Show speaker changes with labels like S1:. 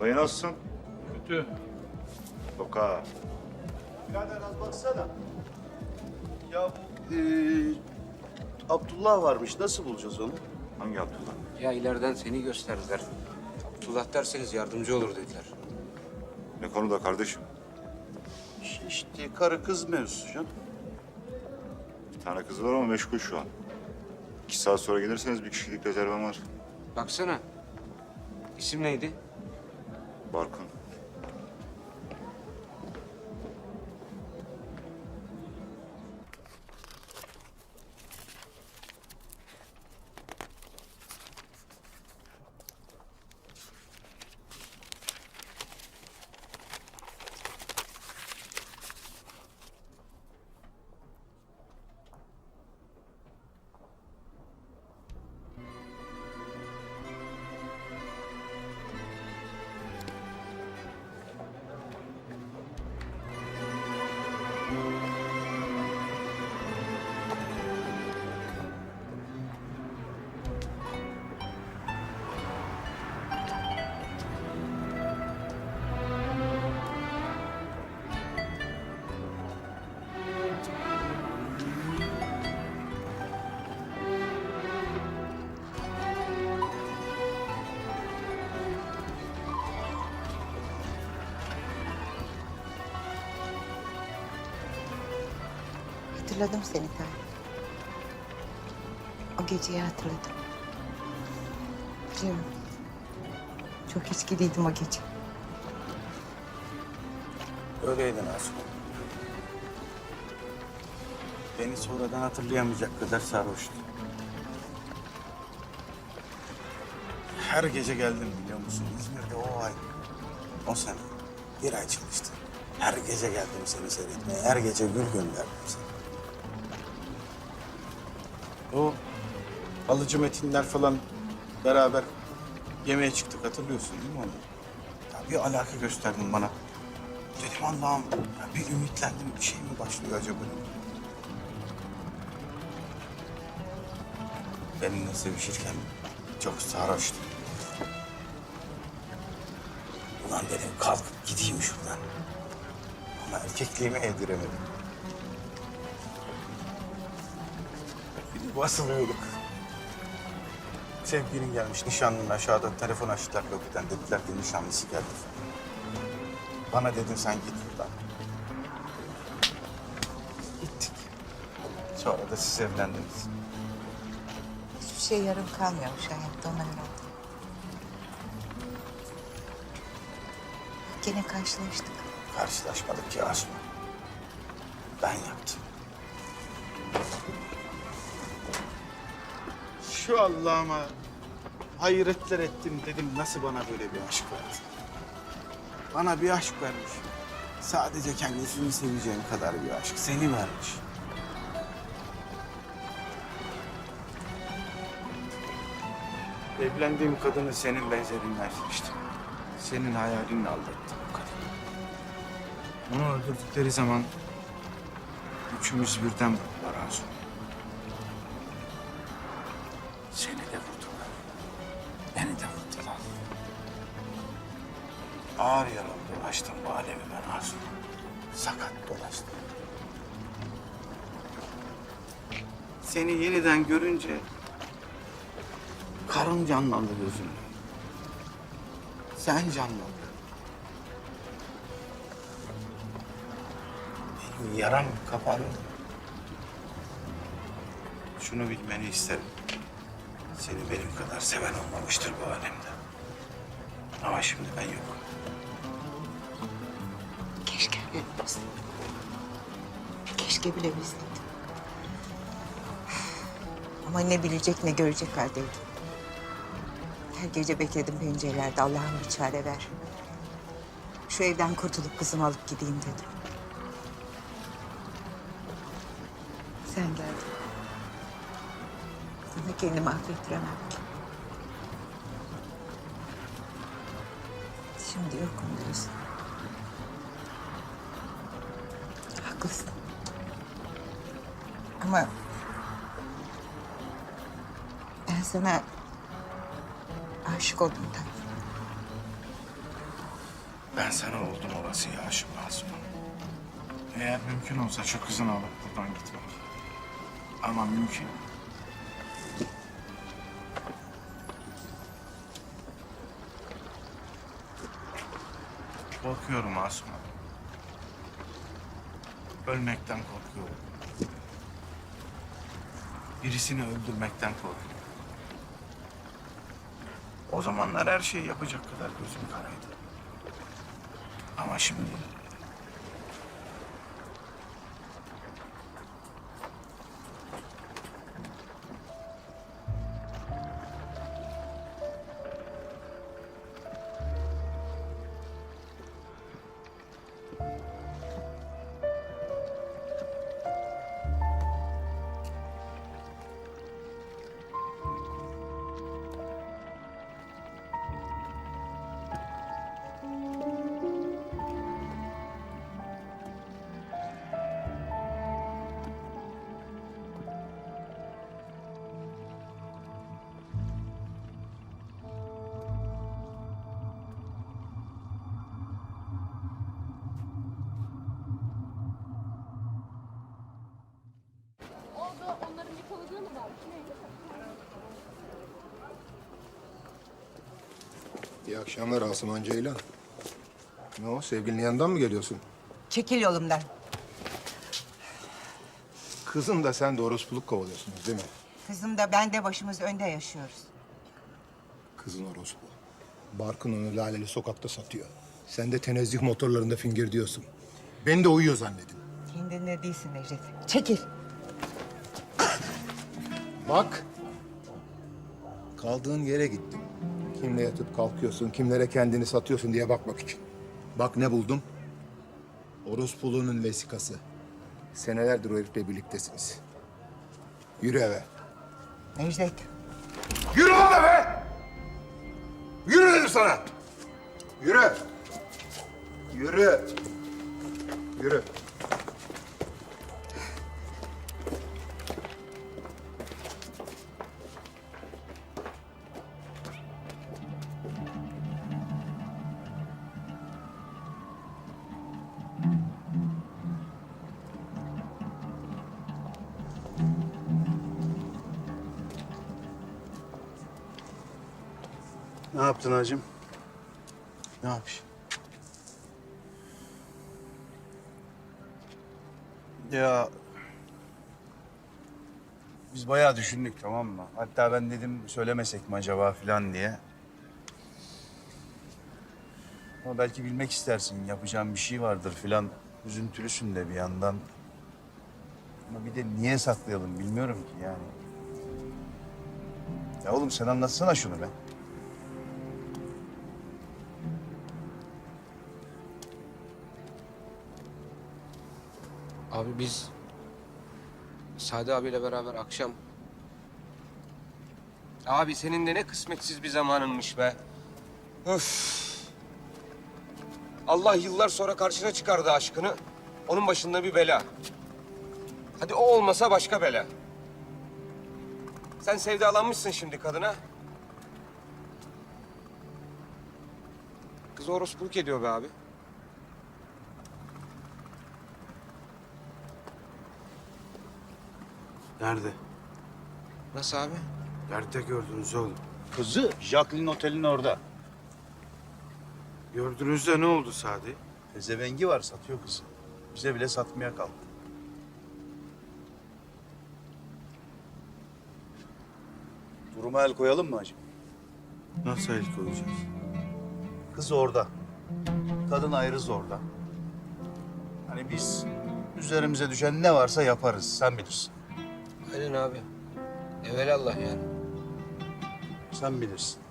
S1: Dayı nasılsın?
S2: Kötü.
S1: Toka.
S3: Birader az baksana. Ya bu eee, Abdullah varmış. Nasıl bulacağız onu?
S1: Hangi Abdullah?
S4: Ya ileriden seni gösterdiler. Abdullah derseniz yardımcı olur dediler.
S1: Ne konuda kardeşim?
S3: İşte, işte karı kız mevzusu canım.
S1: Bir tane kız var ama meşgul şu an. İki saat sonra gelirseniz bir kişilik rezervem var.
S4: Baksana. İsim neydi?
S1: Barkın.
S5: Hatırladım seni Tayyip. O geceyi hatırladım. Biliyorum. Çok içkiliydim o gece.
S6: Öyleydin Asuman. Beni sonradan hatırlayamayacak kadar sarhoştu. Her gece geldim biliyor musun? İzmir'de o ay, o sene bir ay çalıştım. Her gece geldim seni seyretmeye. Her gece gül gönderdim sana. O alıcı metinler falan beraber yemeğe çıktık hatırlıyorsun değil mi onu? Ya bir alaka gösterdin bana. Dedim Allah'ım bir ümitlendim bir şey mi başlıyor acaba? Benimle sevişirken çok sarhoştum. Ulan dedim kalkıp gideyim şuradan. Ama erkekliğimi evdiremedim. Basılıyorduk. Sevgilin gelmiş nişanlın aşağıda telefon açtılar lobiden dediler ki nişanlısı geldi falan. Bana dedin sen git buradan. Gittik. Sonra da siz evlendiniz.
S5: Hiçbir şey yarım kalmıyormuş hayatta ona herhalde. Gene karşılaştık.
S6: Karşılaşmadık ki Asuman. Ben yaptım. Şu Allah'ıma hayretler ettim dedim nasıl bana böyle bir aşk verdi. Bana bir aşk vermiş. Sadece kendisini seveceğim kadar bir aşk. Seni vermiş. Evlendiğim kadını senin benzerinden seçtim. Senin hayalinle aldattım o kadını. Onu öldürdükleri zaman üçümüz birden vurdular Arzu. Seni Ağır yaralı dolaştım bu alemi ben Arzu. Sakat dolaştım. Seni yeniden görünce karın canlandı gözümde. Sen canlandın. Yaram kapandı. Şunu bilmeni isterim. Seni benim kadar seven olmamıştır bu alemde. Ama şimdi ben yokum.
S5: Bilebilseydim. Keşke bilebilseydim. Ama ne bilecek ne görecek haldeydim. Her gece bekledim pencerelerde Allah'ım bir çare ver. Şu evden kurtulup kızımı alıp gideyim dedim. Sen geldin. Sana kendimi affettiremem ki. Şimdi yokum diyorsun. Haklısın. Ama ben sana aşık oldum Tayfun.
S6: Ben sana oldum olası aşık Asuman. Eğer mümkün olsa şu kızını alıp buradan gitmek. Ama mümkün. Korkuyorum Asuman. Ölmekten korkuyorum. Birisini öldürmekten korkuyorum. O zamanlar her şeyi yapacak kadar gözüm karaydı. Ama şimdi...
S7: İyi akşamlar Asuman Ceylan. Ne o, sevgilinin yanından mı geliyorsun?
S5: Çekil yolumdan.
S7: Kızın da sen de orospuluk kovalıyorsunuz değil mi?
S5: Kızım da ben de başımız önde yaşıyoruz.
S7: Kızın orospu. Barkın onu laleli sokakta satıyor. Sen de tenezzüh motorlarında fingir diyorsun. Beni de uyuyor zannedin.
S5: Kendinde değilsin Necdet. Çekil.
S7: Bak. Kaldığın yere gittim. Kimle yatıp kalkıyorsun, kimlere kendini satıyorsun diye bakmak için. Bak ne buldum. Orospuluğunun vesikası. Senelerdir o herifle birliktesiniz. Yürü eve.
S5: Necdet.
S7: Yürü lan eve! Yürü dedim sana! Yürü! Yürü! Yürü!
S3: Ne yaptın hacım?
S6: Ne yapayım?
S3: Ya biz bayağı düşündük tamam mı? Hatta ben dedim söylemesek mi acaba falan diye. Ama belki bilmek istersin, yapacağım bir şey vardır falan. Üzüntülüsün de bir yandan. Ama bir de niye saklayalım bilmiyorum ki yani. Ya oğlum sen anlatsana şunu be.
S4: Abi biz Sade abiyle beraber akşam... Abi senin de ne kısmetsiz bir zamanınmış be. Öf. Allah yıllar sonra karşına çıkardı aşkını. Onun başında bir bela. Hadi o olmasa başka bela. Sen sevdalanmışsın şimdi kadına. Kız orospuluk ediyor be abi.
S6: Nerede?
S4: Nasıl abi?
S6: Nerede gördünüz oğlum?
S3: Kızı Jacqueline Otel'in orada.
S6: Gördüğünüzde ne oldu Sadi?
S3: Pezevengi var satıyor kızı. Bize bile satmaya kalktı. Duruma el koyalım mı hacı?
S6: Nasıl el koyacağız?
S3: Kız orada. Kadın ayrı orada. Hani biz üzerimize düşen ne varsa yaparız. Sen bilirsin.
S4: Aynen abi. Evelallah yani.
S3: Sen bilirsin.